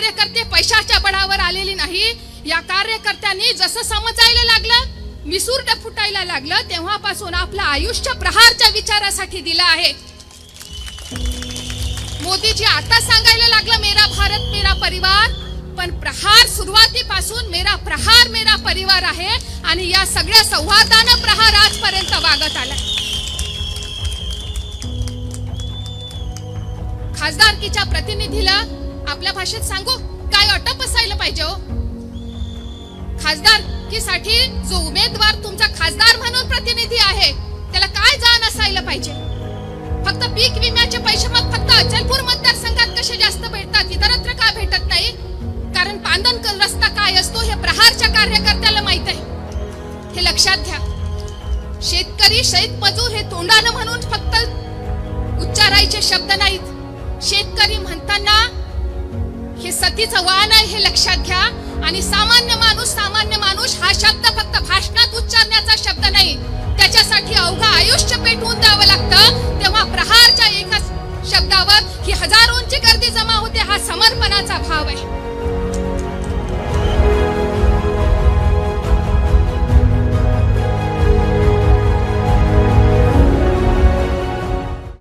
कार्यकर्ते पैशाच्या बळावर आलेली नाही. या कार्यकर्त्यांनी जसं समजायला लागलं विसुर्ड फुटायला लागलं तेव्हापासून आपलं आयुष्य प्रहारच्या विचारासाठी दिलं आहे. मोदीजी आता सांगायला लागलं मेरा भारत मेरा परिवार. पण प्रहार सुरुवातीपासून मेरा प्रहार मेरा परिवार आहे आणि या सगळ्या संवादानं प्रहार आजपर्यंत वागत आलाय. खासदारकीच्या प्रतिनिधीला आपल्या भाषेत सांगू? काय अटप असायला पाहिजे हो? साठी जो उमेदवार तुमचा खासदार म्हणून प्रतिनिधी आहे त्याला काय जाण असायला पाहिजे? फक्त पीक विम्याचे पैसे मग फक्त अचलपूर मतदारसंघात कसे जास्त भेटतात? इतरत्र का भेटत नाही? कारण पांदन रस्ता काय असतो हे प्रहारच्या कार्यकर्त्याला माहीत आहे. हे लक्षात घ्या. शेतकरी शेतमजूर हे तोंडानं म्हणून फक्त उच्चारायचे शब्द नाहीत. शेतकरी म्हणताना हे सतीचं वाहन आहे हे लक्षात घ्या. आणि सामान्य माणूस सामान्य माणूस हा शब्द फक्त भाषणात उच्चारण्याचा शब्द नाही. त्याच्यासाठी अवघं आयुष्य पेटवून द्यावं लागतं. तेव्हा प्रहारच्या एका शब्दावर ही हजारोंची गर्दी जमा होते हा समर्पणाचा भाव आहे.